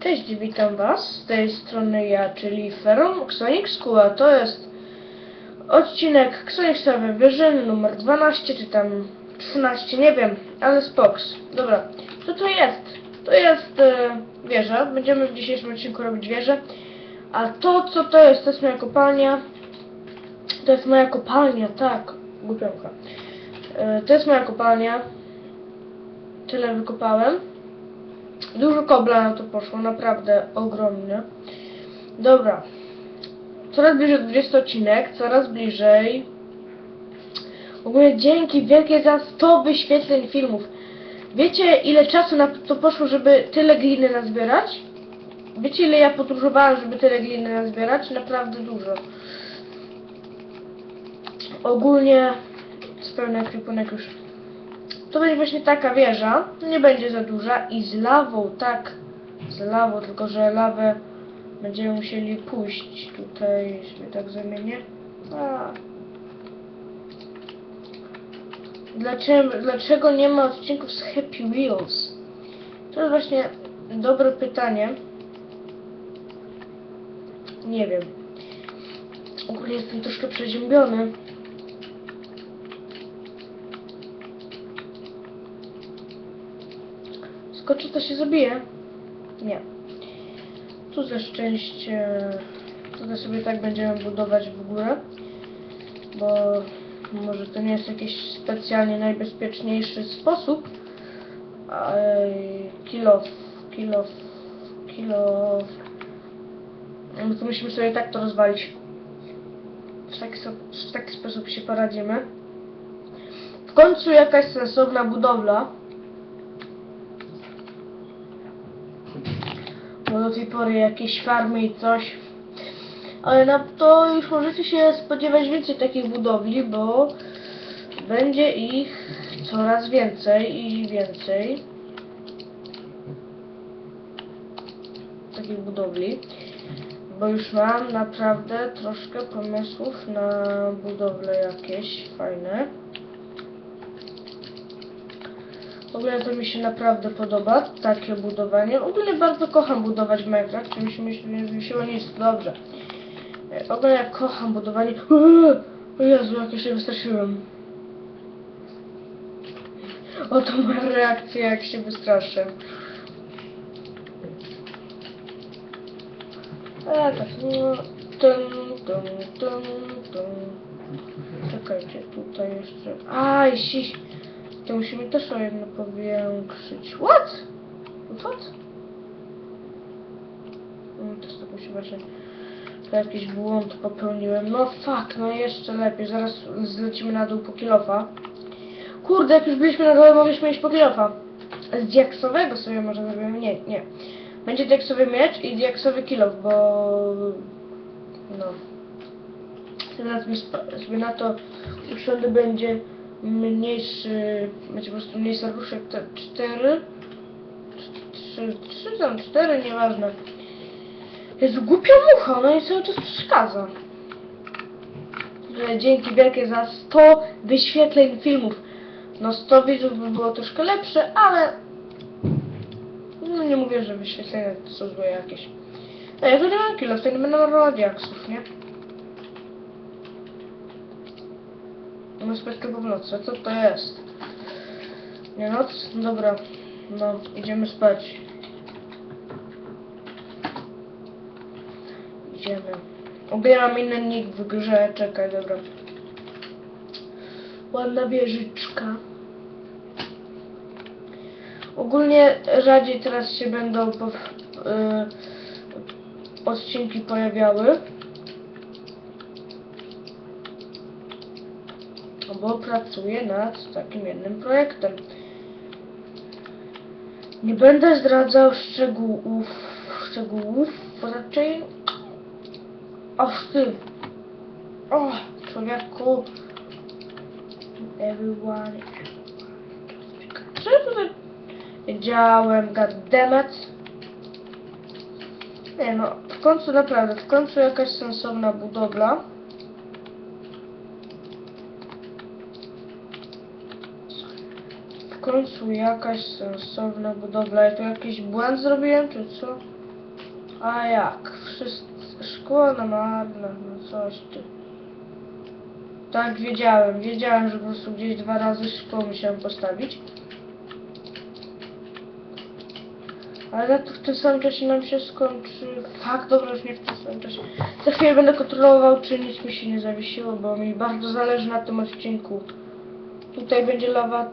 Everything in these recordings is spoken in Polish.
Cześć, witam Was. Z tej strony ja, czyli Ferom Xonic School, a to jest odcinek Xonic Server Vision numer 12, czy tam 13, nie wiem, ale spoks. Dobra, co to jest? To jest e, wieża. Będziemy w dzisiejszym odcinku robić wieżę. A to, co to jest, to jest moja kopalnia. To jest moja kopalnia, tak, głupionka. E, to jest moja kopalnia. Tyle wykopałem. Dużo kobla na to poszło, naprawdę ogromnie. Dobra. Coraz bliżej 20 odcinek, coraz bliżej. W ogóle dzięki wielkie za 100 wyświetleń filmów. Wiecie ile czasu na to poszło, żeby tyle gliny nazbierać? Wiecie ile ja podróżowałam, żeby tyle gliny nazbierać? Naprawdę dużo. Ogólnie spełnia ekwipunek już to będzie właśnie taka wieża, nie będzie za duża i z lawą, tak, z lawą, tylko że lawę będziemy musieli pójść tutaj, sobie tak zamienię. A. Dlaczego, dlaczego nie ma odcinków z Happy Wheels? To jest właśnie dobre pytanie. Nie wiem. Ogólnie jestem troszkę przeziębiony. Skoczy to się zabije? Nie. Tu ze szczęście... Tutaj sobie tak będziemy budować w górę. Bo może to nie jest jakiś specjalnie najbezpieczniejszy sposób. Kilof, kilof, kilof. No to musimy sobie tak to rozwalić. W taki, w taki sposób się poradzimy. W końcu jakaś sensowna budowla. Bo do tej pory jakieś farmy i coś. Ale na to już możecie się spodziewać więcej takich budowli, bo będzie ich coraz więcej i więcej. Takich budowli. Bo już mam naprawdę troszkę pomysłów na budowle jakieś fajne. W ogóle to mi się naprawdę podoba, takie budowanie. Ogólnie bardzo kocham budować w Minecraft, czy mi się nie zmieściło nic, dobrze. E, Ogólnie ja kocham budowanie... O Jezu, jak ja się wystraszyłem. Oto moja reakcja, jak się wystraszę. E, tak, no... Tum, tum, tum, tum. Czekajcie, tutaj jeszcze... Aj, siś... To musimy też o jedno powiększyć. What? What? No, też tak musi właśnie... To jakiś błąd popełniłem. No fuck, no jeszcze lepiej. Zaraz zlecimy na dół po kilofa. Kurde, jak już byliśmy na dole, mogliśmy iść po kilofa. Z diaksowego sobie może zrobimy. Nie, nie. Będzie diaksowy miecz i diaksowy kilof, bo... No. Teraz sobie na to usiądę będzie mniejszy, będzie po prostu mniej serduszek, te cztery, trzy, trzy tam, cztery, nieważne. Jest głupia mucha, ona mi cały czas przeszkadza. Że dzięki wielkie za 100 wyświetleń filmów. No 100 widzów by było troszkę lepsze, ale no nie mówię, że wyświetlenia to są złe jakieś. No ja to nie mam kilo, to nie będę marnować diaksów, nie? No spać tylko w nocy, co to jest? Nie noc? Dobra, no idziemy spać. Idziemy. Mam inny nick w grze, czekaj, dobra. Ładna wieżyczka. Ogólnie rzadziej teraz się będą po, y, odcinki pojawiały. Bo pracuję nad takim jednym projektem. Nie będę zdradzał szczegółów, szczegółów, raczej... Och ty! O, człowieku! Everyone... Co ja tutaj... Wiedziałem, goddammit! Nie no, w końcu naprawdę, w końcu jakaś sensowna budowla. W końcu jakaś sensowna budowla. Ja tu jakiś błąd zrobiłem, czy co? A jak? Wszystko szkło na marne, no coś ty. Tak, wiedziałem. Wiedziałem, że po prostu gdzieś dwa razy szkło musiałem postawić. Ale to w tym samym czasie nam się skończy. Fakt, dobra, już nie w tym samym czasie. Za chwilę będę kontrolował, czy nic mi się nie zawiesiło, bo mi bardzo zależy na tym odcinku. Tutaj będzie lawa.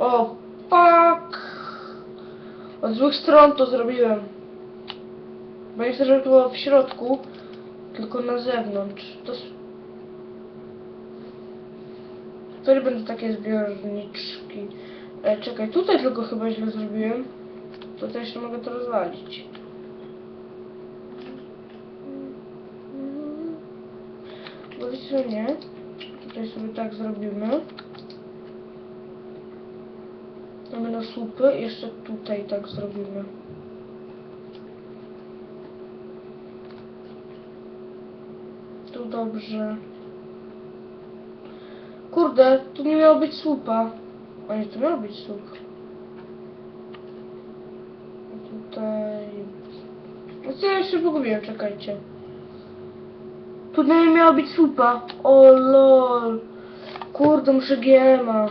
O, fuck! Od złych stron to zrobiłem. Bo nie chcę, żeby to było w środku, tylko na zewnątrz. To... Tutaj będą takie zbiorniczki. E, czekaj, tutaj tylko chyba źle zrobiłem. Tutaj jeszcze mogę to rozwalić. Bo nie. Tutaj sobie tak zrobimy. Mamy na słupy. Jeszcze tutaj tak zrobimy. Tu dobrze. Kurde, tu nie miało być słupa. O nie, tu miał być słup. Tutaj... No co ja się pogubiłem, czekajcie. Tu nie miała być słupa. O lol. Kurde, muszę GMA.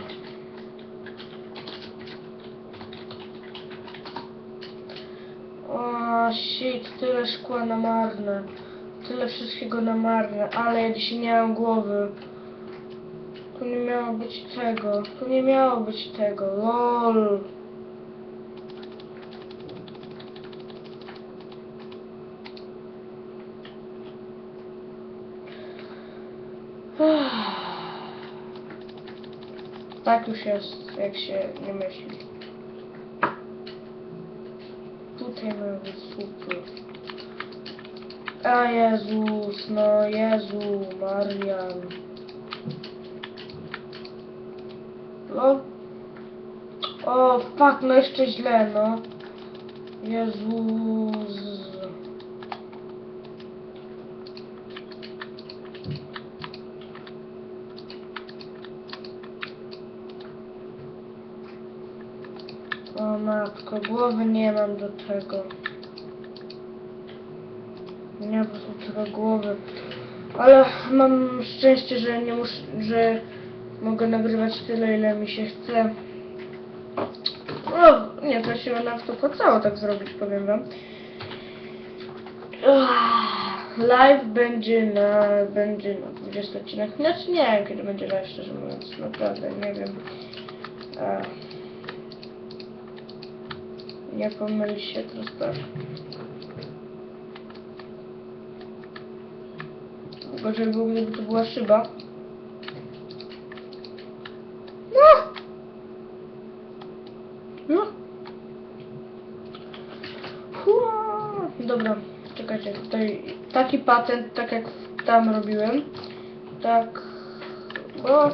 O shit, tyle szkła na marne. Tyle wszystkiego na marne, ale ja dzisiaj nie mam głowy. Tu nie miało być tego. Tu nie miało być tego. LOL. Tak już jest, jak się nie myśli. Być słupy. A Jezus, no Jezu, Marian. No. O, fuck, no jeszcze źle, no. Jezus. O matko, głowy nie mam do tego. Nie mam po prostu tego głowy. Ale mam szczęście, że nie muszę, że mogę nagrywać tyle, ile mi się chce. No, nie, to się nam to opłacało tak zrobić, powiem wam. Live będzie na, będzie na 20 odcinek. Znaczy nie wiem, kiedy będzie live, szczerze mówiąc. Naprawdę, nie wiem. Ach. Się, to tak. Gorzej było, gdyby to była szyba. No! No! Hua! Dobra, czekajcie, tutaj taki patent, tak jak tam robiłem. Tak. Bo...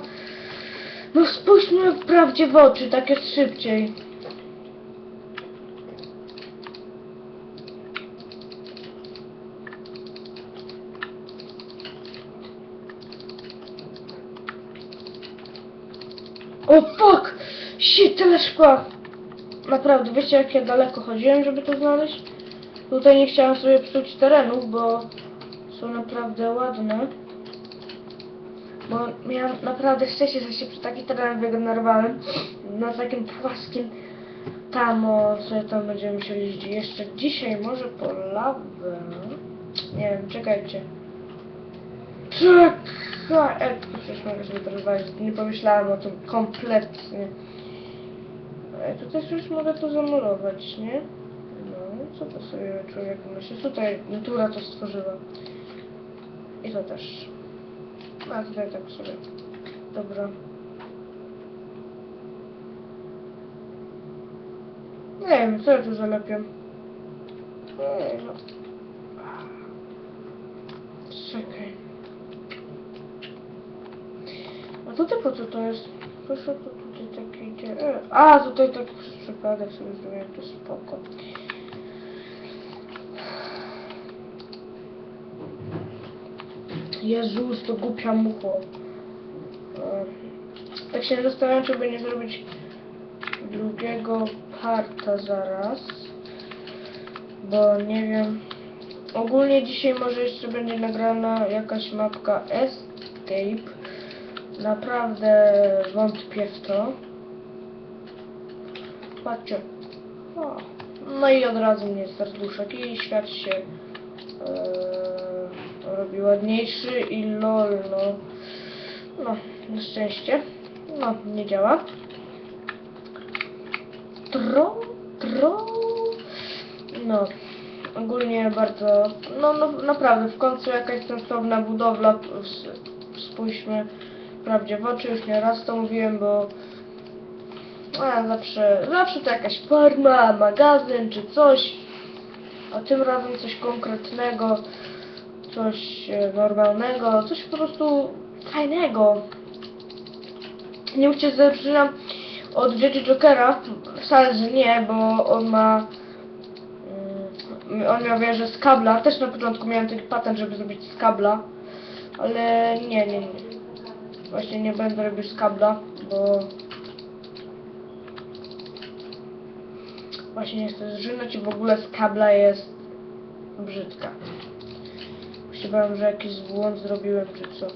No spójrzmy prawdzie w oczy, tak jest szybciej. O fuck! Shit, tyle szkła! Naprawdę, wiecie jak ja daleko chodziłem, żeby to znaleźć? Tutaj nie chciałem sobie psuć terenów, bo są naprawdę ładne. Bo miałem naprawdę szczęście, że się przy taki teren wygenerowałem. Na takim płaskim tam, o, sobie tam będziemy musieli jeździć. Jeszcze dzisiaj może po lawę. Nie wiem, czekajcie. Czekaj! E, przecież mogę sobie rozwalić. Nie pomyślałem o tym kompletnie. E, tutaj już mogę to zamurować, nie? No, co to sobie człowiek myśli? Tutaj natura to stworzyła. I to też. A tutaj tak sobie. Dobra. Nie wiem, co ja tu zalepiam. Ej, no. Czekaj. A tutaj po co to jest? Proszę, to tutaj tak idzie. E, a, tutaj tak przypadek sobie zrobiłem, to spoko. Jezus, to głupia mucho. E, tak się zastanawiam, czy nie zrobić drugiego parta zaraz. bo nie wiem. Ogólnie dzisiaj może jeszcze będzie nagrana jakaś mapka Escape. Naprawdę wątpię w to. Patrzcie. O. No i od razu mnie serduszek i świat się e, robi ładniejszy i lol, no. No, na szczęście. No, nie działa. Tro, tro. No, ogólnie bardzo, no, no naprawdę, w końcu jakaś sensowna budowla, spójrzmy prawdzie w oczy, już nie raz to mówiłem, bo a, zawsze, zawsze to jakaś farma, magazyn czy coś, a tym razem coś konkretnego, coś e, normalnego, coś po prostu fajnego. Nie mówcie, że zaczynam od J.J. Jokera, wcale, że nie, bo on ma Mm, On miał wieżę z kabla. Też na początku miałem taki patent, żeby zrobić z kabla. Ale nie, nie, nie. Właśnie nie będę robił z kabla, bo... Właśnie nie chcę zżynąć i w ogóle z kabla jest brzydka. Się bałem, że jakiś błąd zrobiłem, czy co.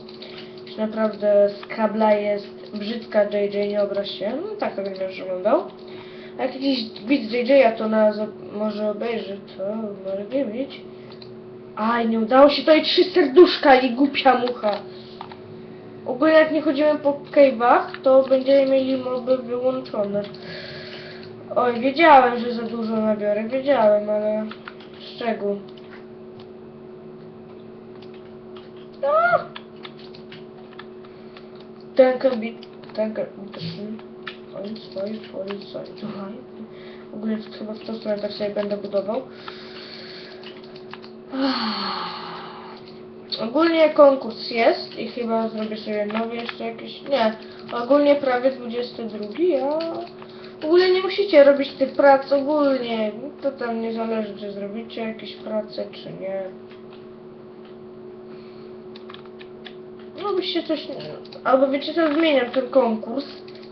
Już naprawdę z kabla jest brzydka JJ, nie obraź się. No tak to będziesz wyglądał. A jak jakiś widz JJ-a to nas może obejrzy, to może nie mieć. Aj, nie udało się to i trzy serduszka i głupia mucha. Ogólnie jak nie chodzimy po cave'ach, to będziemy mieli moby wyłączone. Oj, wiedziałem, że za dużo nabiorę, wiedziałem, ale szczegół. A! Danke, bit, danke, bitteschön. Eins, zwei, zwei, zwei, drei. W ogóle chyba w tą stronę tak sobie będę budował. Ogólnie konkurs jest i chyba zrobię sobie nowy jeszcze jakiś. Nie, ogólnie prawie 22, a ogólnie nie musicie robić tych prac ogólnie. To tam nie zależy, czy zrobicie jakieś prace, czy nie. No byście coś. Albo wiecie co, zmieniam ten konkurs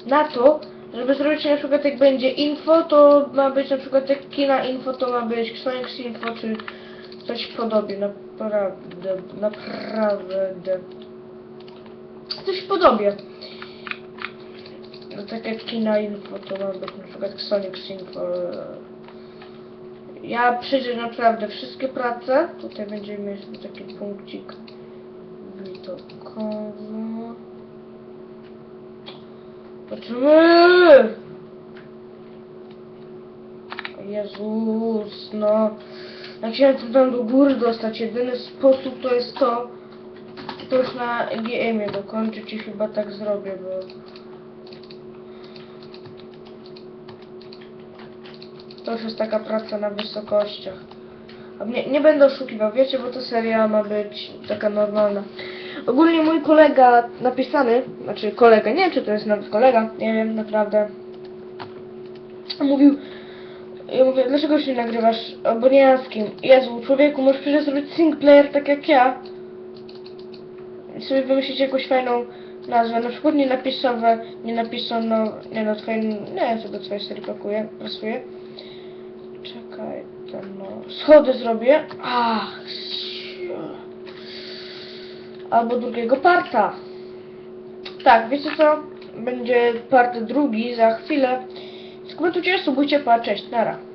na to, żeby zrobić na przykład jak będzie info, to ma być na przykład jak kina info, to ma być Xonix info, czy coś w podobie. Naprawdę, naprawdę. Coś podobie. No tak jak kina info, to ma być na przykład Xonix info. Ja przejrzę naprawdę wszystkie prace. Tutaj będziemy mieć taki punkcik widokowy. Patrzymy! Jezus, no. Jak się tam do góry dostać, jedyny sposób to jest to, to już na GM-ie dokończyć i chyba tak zrobię, bo... To już jest taka praca na wysokościach. A Nie, nie będę oszukiwał, wiecie, bo to seria ma być taka normalna. Ogólnie mój kolega napisany, znaczy kolega, nie wiem czy to jest nawet kolega, nie wiem, naprawdę. Mówił, ja mówię, dlaczego się nie nagrywasz aboniackim? Jezu, człowieku, możesz przecież zrobić single player tak jak ja. I sobie wymyślić jakąś fajną nazwę, na przykład nienapisowe, nie napisano, nie no, twoje, nie do twojej serii pakuje, pasuje. Czekaj, no, schody zrobię. Ach. Albo drugiego parta. Tak, wiecie co? Będzie part drugi za chwilę. skrótu cię subucie po cześć, nara.